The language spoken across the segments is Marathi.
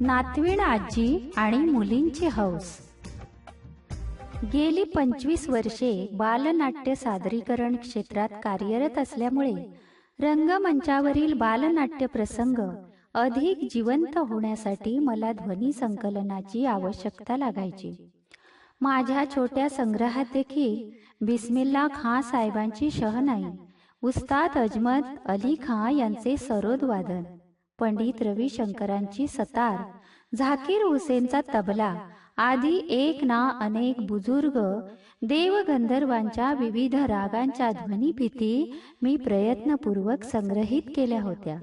नातवीण आजी आणि मुलींची हौस. गेली पंचवीस वर्षे बालनाट्य सादरीकरण क्षेत्रात कार्यरत असल्यामुळे रंगमंचावरील बालनाट्य प्रसंग अधिक जिवंत होण्यासाठी मला ध्वनी संकलनाची आवश्यकता लागायची. माझ्या छोट्या संग्रहात देखील बिस्मिल्ला खां साहेबांची शहनाई उस्ताद अजमत अली खां यांचे सरोद वादन. पंडित रविशंकरांची सतार झाकीर हुसेनचा तबला आधी एक ना अनेक बुजुर्ग देवगंधर्वांच्या विविध रागांच्या ध्वनिफिती मी प्रयत्नपूर्वक संग्रहित केल्या होत्या.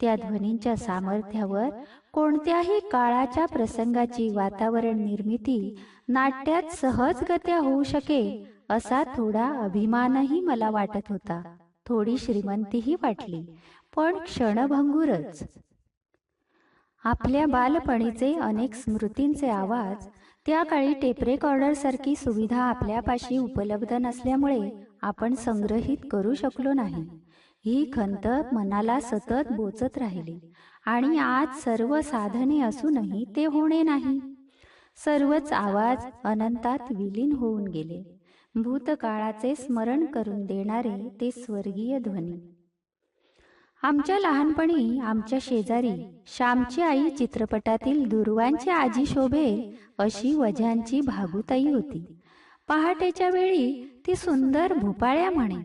त्या ध्वनींच्या सामर्थ्यावर कोणत्याही काळाच्या प्रसंगाची वातावरण निर्मिती नाट्यात सहजगत्या होऊ शके असा थोडा अभिमानही मला वाटत होता. थोडी श्रीमंतीही वाटली. पण क्षणभंगूरच. आपल्या बालपणीचे अनेक स्मृतींचे आवाज त्या काळी टेप रेकॉर्डर सारखी सुविधा आपल्यापाशी उपलब्ध नसल्यामुळे आपण संग्रहित करू शकलो नाही. ही खंत मनाला सतत बोचत राहिली आणि आज सर्व साधने असूनही ते होणे नाही. सर्वच आवाज अनंतात विलीन होऊन गेले. भूतकाळाचे स्मरण करून देणारे ते स्वर्गीय ध्वनी. आमच्या लहानपणी आमच्या शेजारी श्यामची आई चित्रपटातील दुर्वांची आजी शोभे अशी वजांची भागुताई होती. पहाटेच्या वेळी ती सुंदर भोपाळ्या म्हणे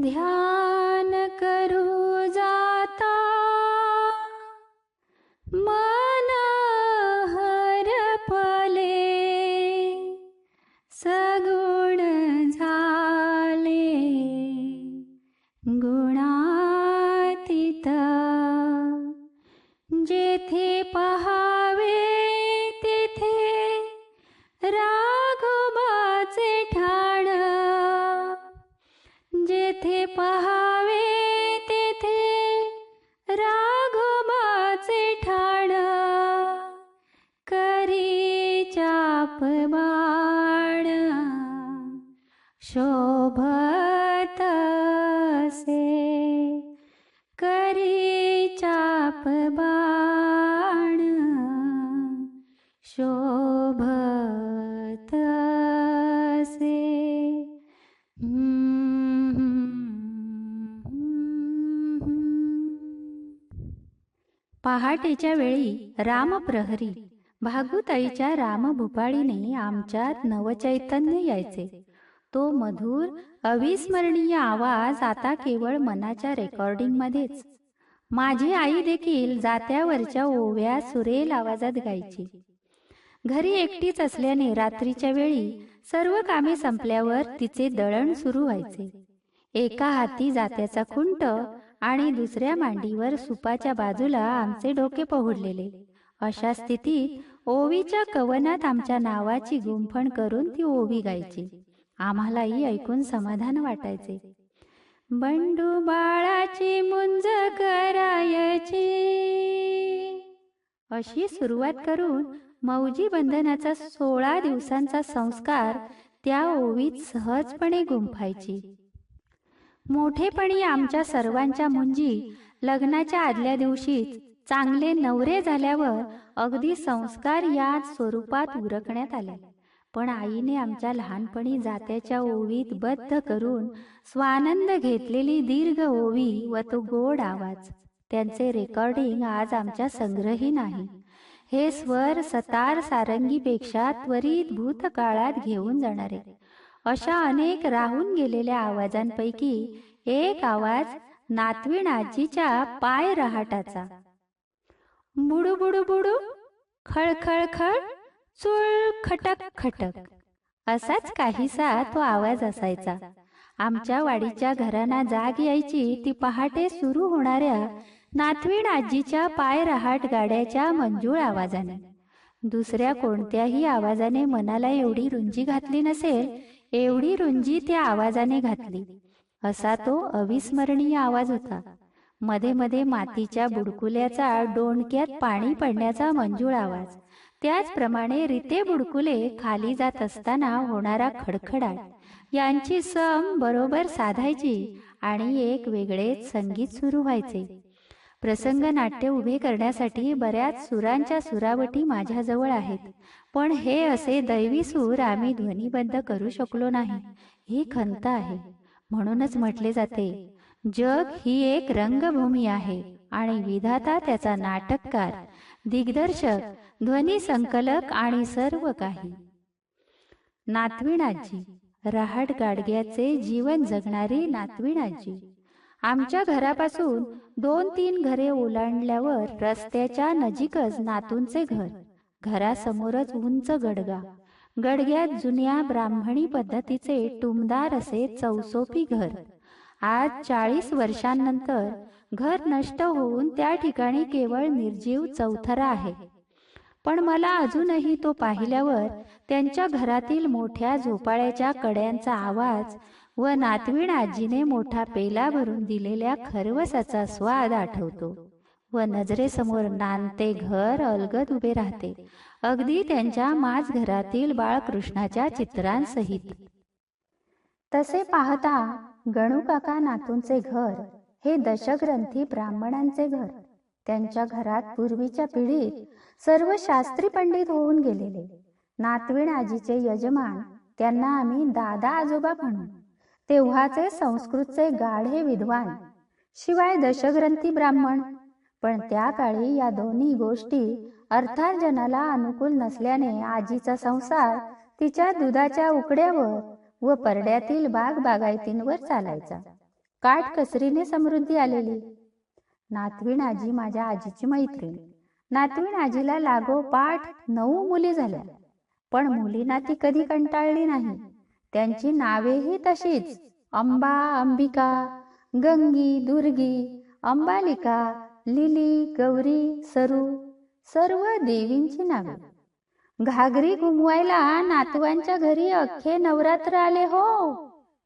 ध्यान करू जाता मन पहाटेच्या वेळी रामप्रहरी भागुताईच्या रामभुपाळीने आमच्यात नवचैतन्य यायचे. तो मधुर अविस्मरणीय आवाज आता केवळ मनाच्या रेकॉर्डिंगमध्येच. माझी आई देखील जात्यावरच्या ओव्या सुरेल आवाजात गायची. घरी एकटीच असल्याने रात्रीच्या वेळी सर्व कामे संपल्यावर तिचे दळण सुरू व्हायचे. एका हाती जात्याचा खुंट आणि दुसऱ्या मांडीवर सुपाच्या बाजूला आमचे डोके पहुडलेले. अशा स्थितीत ओवीच्या कवनात आमच्या नावाची गुंफण करून ती ओवी गायची. आम्हालाही ऐकून समाधान वाटायचे. बंडू बाळाची मुंज करायची. अशी सुरुवात करून मौजी बंधनाचा सोळा दिवसांचा संस्कार त्या ओवीत सहजपणे गुंफायची. मोठेपणी आमच्या सर्वांच्या मुंजी लग्नाच्या आदल्या दिवशीच चांगले नवरे झाल्यावर अगदी संस्कार या स्वरूपात उरकण्यात आले. पण आईने आमच्या लहानपणी जात्याच्या ओवीत बद्ध करून स्वानंद घेतलेली दीर्घ ओवी व तो गोड आवाज त्यांचे रेकॉर्डिंग आज आमच्या संग्रही नाही. हे स्वर सतार सारंगीपेक्षा त्वरित भूतकाळात घेऊन जाणारे. अशा अनेक राहून गेलेल्या आवाजांपैकी एक आवाज नातवीण आजीच्या पाय रहाटाचा. बुडू बुडू बुडू खळ खळ खळ चुळ खटक खटक असाच काहीसा तो आवाज असायचा. आमच्या वाडीच्या घरांना जाग यायची ती पहाटे सुरू होणाऱ्या नातवीण आजीच्या पाय रहाट गाड्याच्या मंजूळ आवाजाने. दुसऱ्या कोणत्याही आवाजाने मनाला एवढी रुंजी घातली नसेल एवढी रुंजी त्या आवाजाने घातली. असा तो अविस्मरणीय आवाज होता. मध्ये मध्ये मातीच्या बुडकुल्याचा डोणक्यात पाणी पडण्याचा मंजूळ आवाज. त्याचप्रमाणे रिते बुडकुले खाली जात असताना होणारा खडखडाट. यांची सम बरोबर साधायची आणि एक वेगळेच संगीत सुरू व्हायचे. प्रसंग नाट्य उभे करण्यासाठी बऱ्याच सुरांच्या सुरावटी माझ्याजवळ आहेत. पण हे असे दैवी सूर आम्ही ध्वनिबद्ध करू शकलो नाही. ही खंत आहे. म्हणूनच म्हटले जाते जग ही एक रंगभूमी आहे आणि विधाता त्याचा नाटककार दिग्दर्शक ध्वनी संकलक आणि सर्व काही. नातविणाजी रहाट गाडग्याचे जीवन जगणारी नातविणाजी आमच्या घरापासून दोन तीन घरे ओलांडल्यावर रस्त्याच्या नजीकच नातूंचे घर घरासमोरच उंच गडगा गडग्यात जुन्या ब्राह्मणी पद्धतीचे टुमदार असे चौसोपी घर. आज चाळीस वर्षांनंतर घर नष्ट होऊन त्या ठिकाणी केवळ निर्जीव चौथरा आहे. पण मला अजूनही तो पाहिल्यावर त्यांच्या घरातील मोठ्या झोपाळ्याच्या कड्यांचा आवाज व नातवीण आजीने मोठा पेला भरून दिलेल्या खरवसाचा स्वाद आठवतो. व नजरेसमोर नांदते घर अलगद उभे राहते. अगदी त्यांच्या माझ घरातील बाळकृष्णाच्या चित्रांसहित. तसे पाहता गणू काका नातूंचे घर हे दशग्रंथी ब्राह्मणांचे घर. त्यांच्या घरात पूर्वीच्या पिढीत सर्व शास्त्री पंडित होऊन गेलेले. नातवीण आजीचे यजमान त्यांना आम्ही दादा आजोबा म्हणू. तेव्हाचे संस्कृतचे गाढे विद्वान. शिवाय दशग्रंथी ब्राह्मण. पण त्या काळी या दोन्ही गोष्टी अर्थार्जनाला अनुकूल नसल्याने आजीचा संसार तिच्या दुधाच्या उकड्यावर व परड्यातील बाग बागायतींवर चालायचा. काटकसरीने समृद्धी आलेली. नातवीण आजी माझ्या आजीची मैत्रीण. नातवीण आजीला लागो पाठ नऊ मुली झाल्या. पण मुलींना ती कधी कंटाळली नाही. त्यांची नावेही तशीच. अंबा अंबिका गंगी दुर्गी अंबालिका लिली गौरी सरू सर्व देवींची नावे. घागरी घुमवायला नातवांच्या घरी अख्खे नवरात्र आले हो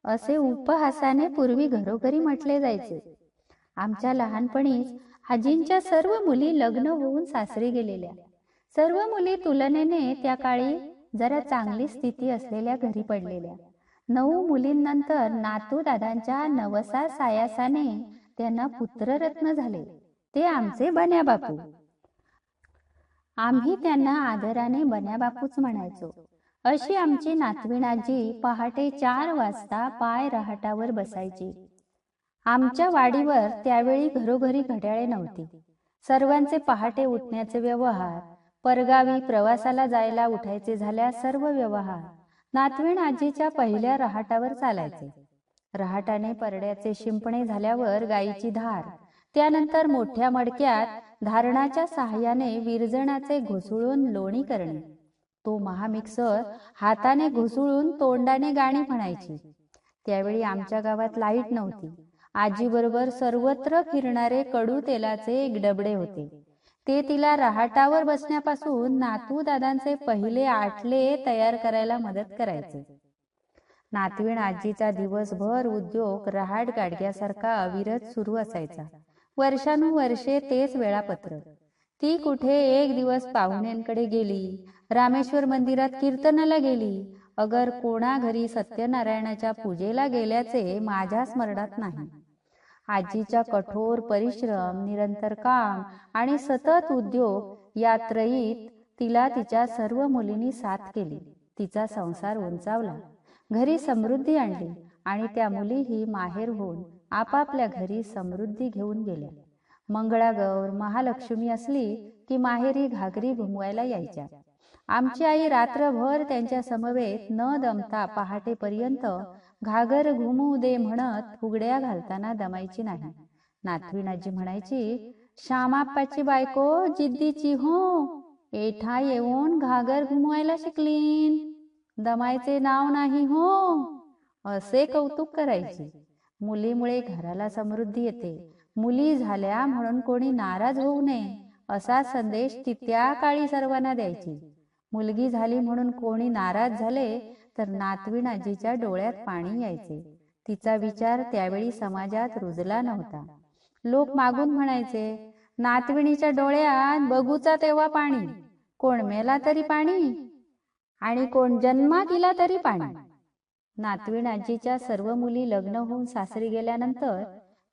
असे उपहासाने पूर्वी घरोघरी म्हटले जायचे. आमच्या लहानपणीच हाजींच्या सर्व मुली लग्न होऊन सासरी गेलेल्या. सर्व मुली तुलनेने त्या काळी जरा चांगली स्थिती असलेल्या घरी पडलेल्या. नऊ मुलींनंतर नातू दादांच्या नवसा सायासाने त्यांना पुत्ररत्न झाले. ते आमचे बन्या बापू. आम्ही त्यांना आदराने बन्या बापूच म्हणायचो. अशी आमची नातविणाजी पहाटे चार वाजता पाय रहाटावर बसायची. आमच्या वाडीवर त्यावेळी घरोघरी घड्याळे नव्हती. सर्वांचे पहाटे उठण्याचे व्यवहार परगावी प्रवासाला जायला उठायचे झाल्यास सर्व व्यवहार. नातवीण आजीच्या पहिल्या रहाटावर चालायचे. रहाटाने परड्याचे शिंपणे झाल्यावर गायीची धार. त्यानंतर मोठ्या मडक्यात धारणाच्या सहाय्याने विरजणाचे घुसळून लोणी करणे. तो महामिक्सर हाताने घुसळून तोंडाने गाणी म्हणायची. त्यावेळी आमच्या गावात लाइट नव्हती. आजीबरोबर सर्वत्र फिरणारे कडू तेलाचे एक डबडे होते. ते तिला रहाटावर बसण्यापासून नातू दादांचे पहिले आटले तयार करायला मदत करायचे. नातवीण आजीचा दिवसभर उद्योग रहाट गाडग्यासारखा अविरत सुरू असायचा. वर्षानुवर्षे तेच वेळापत्रक. ती कुठे एक दिवस पाहुण्यांकडे गेली रामेश्वर मंदिरात कीर्तनाला गेली. अगर कोणा घरी सत्यनारायणाच्या पूजेला गेल्याचे माझ्या स्मरणात नाही. आजीच्या कठोर परिश्रम निरंतर काम आणि सतत उद्योग या त्रयीत तिला तिच्या सर्व मुलींनी साथ केली. तिचा संसार उंचावला. घरी समृद्धी आणली आणि त्या मुलीही माहेर होऊन आपापल्या घरी समृद्धी घेऊन गेल्या मंगळागौर महालक्ष्मी असली की माहेरी घागरी घुमवायला यायच्या. आमची आई रात्रभर त्यांच्या समवेत न दमता पहाटेपर्यंत घागर घुमू दे म्हणत फुगड्या घालताना दमायची नाही. नातवीनाजी म्हणायची श्यामाप्पाची बायको जिद्दीची हो. एठा येऊन घागर घुमवायला शिकलीन. दमायचे नाव नाही हो. असे कौतुक करायचे. मुलीमुळे घराला समृद्धी येते. मुली झाल्या म्हणून कोणी नाराज होऊ नये असा संदेश ती त्या काळी सर्वांना द्यायची. मुलगी झाली म्हणून कोणी नाराज झाले तर नातवीण आजीच्या डोळ्यात पाणी यायचे. तिचा विचार त्यावेळी समाजात रुजला नव्हता. लोक मागून म्हणायचे नातविणीच्या डोळ्यात बघूचा तेव्हा पाणी. कोण मेला तरी पाणी आणि कोण जन्मा गेला तरी पाणी. नातवीण आजीच्या सर्व मुली लग्न होऊन सासरी गेल्यानंतर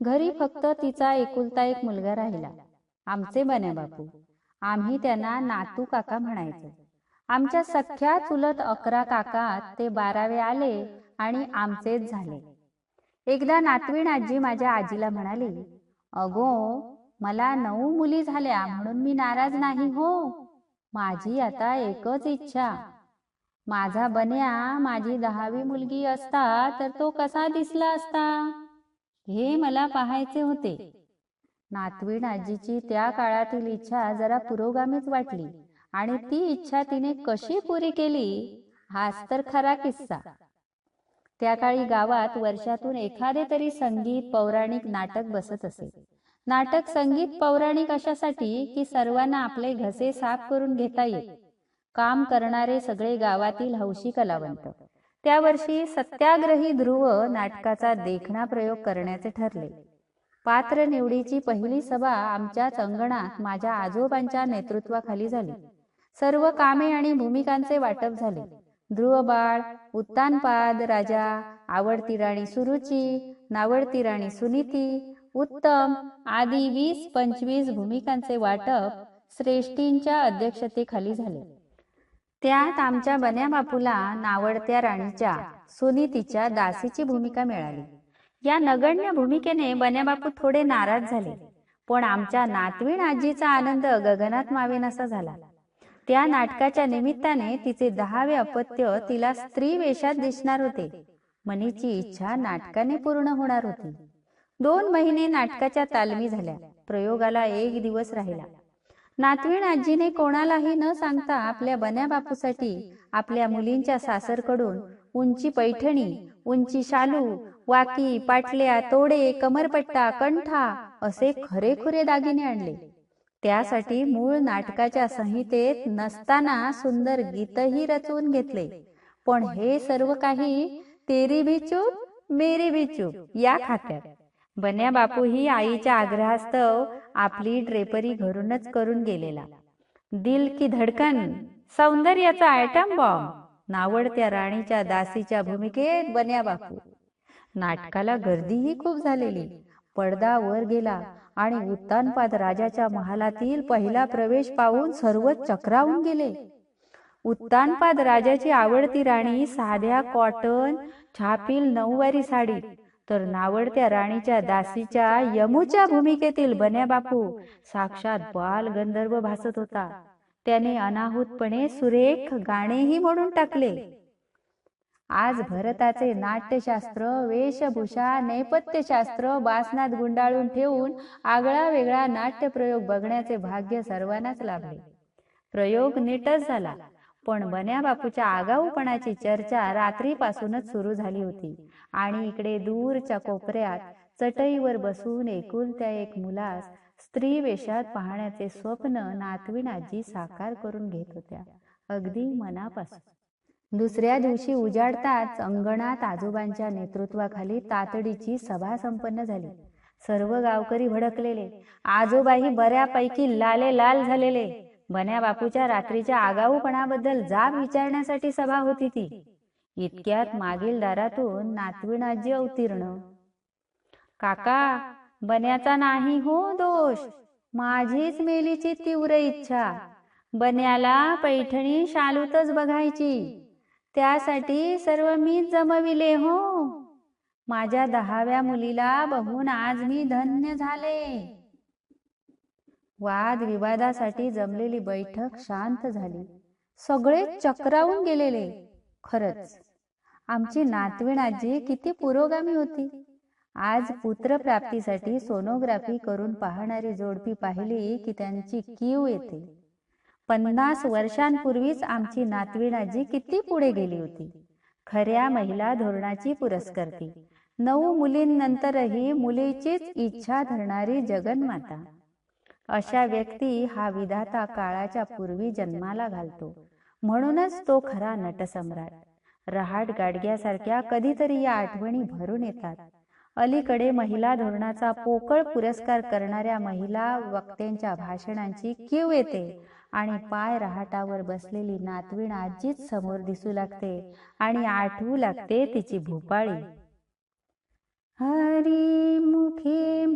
घरी फक्त तिचा एकुलता एक मुलगा राहिला. आमचे बने बापू. आम्ही त्यांना नातू काका म्हणायचो. आमच्या सख्या चुलत अकरा काकात ते बारावे आले आणि आमचेच झाले. एकदा नातवीण आजी माझ्या आजीला म्हणाली अगो मला नऊ मुली झाल्या म्हणून मी नाराज नाही हो. माझी आता एकच इच्छा. माझा बन्या माझी दहावी मुलगी असता तर तो कसा दिसला असता? हे मला पाहायचे होते. नातवीण आजीची त्या काळातील इच्छा जरा पुरोगामीच वाटली आणि ती इच्छा तिने कशी पुरी केली? हाच तर खरा किस्सा. त्या काळी गावात वर्षातून एखादे तरी संगीत पौराणिक नाटक बसत असे. नाटक संगीत पौराणिक अशासाठी की सर्वांना आपले घसे साफ करून घेता येईल. काम करणारे सगळे गावातील हौशी कलावंत. त्या वर्षी सत्याग्रही ध्रुव नाटकाचा देखणा प्रयोग करण्याचे ठरले. पात्र निवडीची पहिली सभा आमच्याच अंगणात माझ्या आजोबांच्या नेतृत्वाखाली झाली. सर्व कामे आणि भूमिकांचे वाटप झाले. ध्रुव बाळ उत्तानपाद राजा आवडती राणी सुरुची नावडती राणी सुनीती उत्तम आदी वीस पंचवीस भूमिकांचे वाटप श्रेष्ठींच्या अध्यक्षतेखाली झाले. त्यात आमच्या बन्या बापूला नावडत्या राणीच्या सुनीतीच्या दासीची भूमिका मिळाली. या नगण्य भूमिकेने बन्या बापू थोडे नाराज झाले. पण आमच्या नातवीण आजीचा आनंद गगनात मावेनासा झाला. त्या नाटकाच्या निमित्ताने तिचे दहावे अपत्य तिला स्त्री वेशात दिसणार होते. मनीची इच्छा नाटकाने पूर्ण होणार होती. दोन महिने नाटकाच्या तालमी झाल्या. प्रयोगाला एक दिवस राहिला. नातवीण आजीने कोणालाही न सांगता आपल्या बन्या बापूसाठी आपल्या मुलींच्या सासरकडून उंची पैठणी उंची शालू वाकी पाटल्या तोडे कमरपट्टा कंठा असे खरेखुरे दागिने आणले. त्यासाठी मूळ नाटकाच्या संहितेत नसताना सुंदर गीतही रचवून घेतले. पण हे सर्व काही तेरी भी चूप मेरी भी चूप या खात्यात. बन्या बापू ही आईच्या आग्रहास्तव आपली ड्रेपरी घरूनच करून गेलेला. दिल की धडकन सौंदर्याचा आयटम बॉम्ब नावडत्या राणीच्या दासीच्या भूमिकेत बन्या बापू. नाटकाला गर्दीही खूप झालेली. पडदा वर गेला आणि उत्तानपाद राजाच्या महालातील पहिला प्रवेश पाहून सर्व चक्रावून गेले. उत्तानपाद राजाची आवडती राणी साध्या कॉटन छापील नऊवारी साडी. तर नावडत्या राणीच्या दासीच्या यमुच्या भूमिकेतील बन्या बापू साक्षात बाल गंधर्व भासत होता. त्याने अनाहूतपणे सुरेख गाणेही म्हणून टाकले. आज भरताचे नाट्यशास्त्र वेशभूषा नेपथ्यशास्त्र बासनात गुंडाळून ठेवून आगळा वेगळा नाट्यप्रयोग बघण्याचे भाग्य सर्वांनाच लाभले. प्रयोग नीटच झाला. पण बन्या बापूच्या आगाऊपणाची चर्चा रात्रीपासूनच सुरू झाली होती. आणि इकडे दूरच्या कोपऱ्यात चटईवर बसून एकुलत्या एक मुलास स्त्री वेशात पाहण्याचे स्वप्न नातवीण आजी साकार करून घेत होत्या अगदी मनापासून. दुसऱ्या दिवशी उजाडताच अंगणात आजोबांच्या नेतृत्वाखाली तातडीची सभा संपन्न झाली. सर्व गावकरी भडकलेले. आजोबाही बऱ्यापैकी लाले लाल झालेले. बन्या बापूच्या रात्रीच्या आगाऊपणाबद्दल जाब विचारण्यासाठी सभा होती ती. इतक्यात मागील दारातून नातवीण अवतीर्ण. काका बन्याचा नाही हो दोष. माझीच मेलीची तीव्र इच्छा. बन्याला पैठणी शालूतच बघायची. त्यासाठी सर्व मीच जमविले हो. माझ्या दहाव्या मुलीला बघून आज मी धन्य झाले. वाद विवादासाठी जमलेली बैठक शांत झाली. सगळे चक्रावून गेलेले. खरच आमची नातवीण आजी किती पुरोगामी होती. आज पुत्रप्राप्तीसाठी सोनोग्राफी करून पाहणारी जोडपी पाहिली की त्यांची कीव येते. पन्नास वर्षांपूर्वीच आमची नातवीण आजी किती पुढे गेली होती. खऱ्या महिला धोरणाची पुरस्कर्ती नऊ मुलींनंतरही मुलीचीच इच्छा धरणारी जगन्माता. अशा व्यक्ती हा विधाता काळाच्या पूर्वी जन्माला घालतो. म्हणूनच तो खरा नटसम्राट. रहाट गाडग्यासारख्या कधीतरी या आठवणी भरून येतात. अलीकडे महिला धोरणाचा पोकळ पुरस्कार करणाऱ्या महिला वक्त्यांच्या भाषणांची कीव येते आणि पाय रहाटावर बसलेली नातवीण आजीच समोर दिसू लागते आणि आठवू लागते तिची भूपाळी. हरी मुखे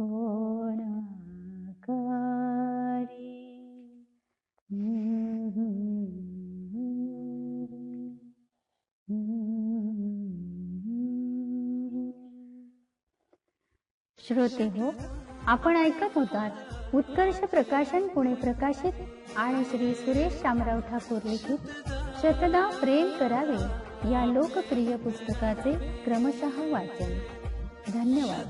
श्रोते हो आपण ऐकत होतात उत्कर्ष प्रकाशन पुणे प्रकाशित आणि श्री सुरेश शामराव ठाकूर लिखित शतदा प्रेम करावे या लोकप्रिय पुस्तकाचे क्रमशः वाचन. धन्यवाद.